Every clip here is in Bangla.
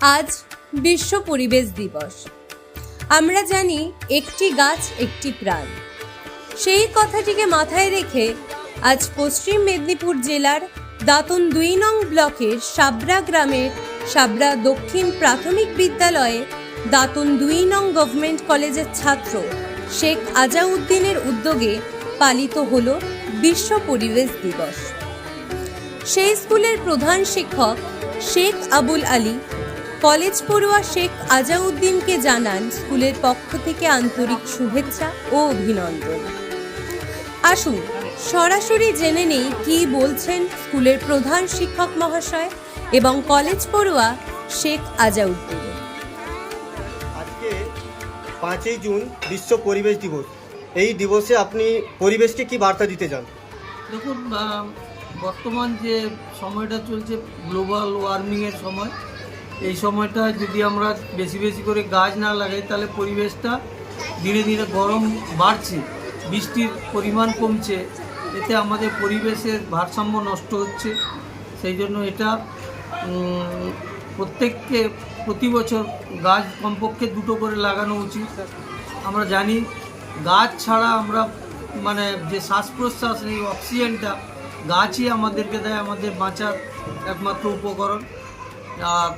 আজ বিশ্ব পরিবেশ দিবস। আমরা জানি একটি গাছ একটি প্রাণ। সেই কথাটিকে মাথায় রেখে আজ পশ্চিম মেদিনীপুর জেলার দাঁতন দুই নং ব্লকের সাবরা গ্রামের সাবরা দক্ষিণ প্রাথমিক বিদ্যালয়ে দাঁতন দুই নং গভর্নমেন্ট কলেজের ছাত্র শেখ আজাউদ্দিনের উদ্যোগে পালিত হল বিশ্ব পরিবেশ দিবস। সেই স্কুলের প্রধান শিক্ষক শেখ আবুল আলী কলেজ পড়ুয়া শেখ আজাউদ্দিনকে জানান স্কুলের পক্ষ থেকে আন্তরিক শুভেচ্ছা ও অভিনন্দন। আসুন সরাসরি জেনে নেই কি বলছেন স্কুলের প্রধান শিক্ষক মহাশয় এবং কলেজ পড়ুয়া শেখ আজাউদ্দিন। আজকে পাঁচই জুন বিশ্ব পরিবেশ দিবস। এই দিবসে আপনি পরিবেশকে কি বার্তা দিতে চান? দেখুন বর্তমান যে সময়টা চলছে গ্লোবাল ওয়ার্মিংয়ের সময় এই সময়টা যদি আমরা বেশি বেশি করে গাছ না লাগাই, তাহলে পরিবেশটা ধীরে ধীরে গরম বাড়ছে, বৃষ্টির পরিমাণ কমছে, এতে আমাদের পরিবেশের ভারসাম্য নষ্ট হচ্ছে। সেই জন্য এটা প্রত্যেককে প্রতি বছর গাছ কমপক্ষে দুটো করে লাগানো উচিত। আমরা জানি গাছ ছাড়া আমরা মানে যে শ্বাস প্রশ্বাস এই অক্সিজেনটা গাছই আমাদেরকে দেয়, আমাদের বাঁচার একমাত্র উপকরণ। আর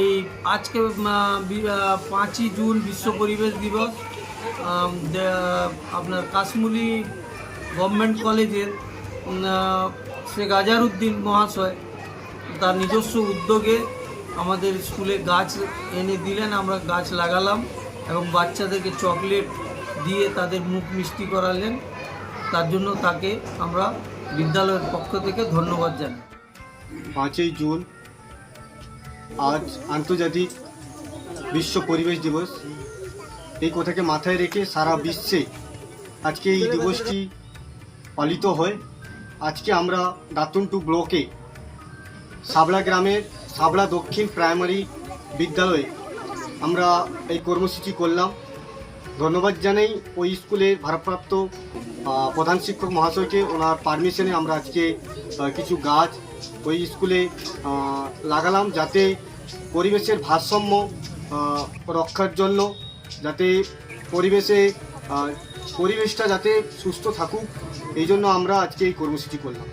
এই আজকে পাঁচই জুন বিশ্ব পরিবেশ দিবস। আপনার কাশ্মীরি গভর্নমেন্ট কলেজের শেখ আজারউদ্দিন মহাশয় তার নিজস্ব উদ্যোগে আমাদের স্কুলে গাছ এনে দিলেন, আমরা গাছ লাগালাম এবং বাচ্চাদেরকে চকলেট দিয়ে তাদের মুখ মিষ্টি করালেন। তার জন্য তাকে আমরা বিদ্যালয়ের পক্ষ থেকে ধন্যবাদ জানাই। পাঁচই জুন আজ আন্তর্জাতিক বিশ্ব পরিবেশ দিবস। এই কথাকে মাথায় রেখে সারা বিশ্বে আজকে এই দিবসটি পালিত হয়। আজকে আমরা দাতুন টু ব্লকে সাবলা গ্রামের সাবলা দক্ষিণ প্রাইমারি বিদ্যালয়ে আমরা এই কর্মসূচি করলাম। ধন্যবাদ জানাই ওই স্কুলের ভারপ্রাপ্ত প্রধান শিক্ষক মহাশয়কে। ওনার পারমিশনে আমরা আজকে কিছু গাছ ওই স্কুলে লাগালাম যাতে পরিবেশের ভারসাম্য রক্ষার জন্য, যাতে পরিবেশে পরিবেশটা যাতে সুস্থ থাকুক, এই জন্য আমরা আজকে এই কর্মসূচি করলাম।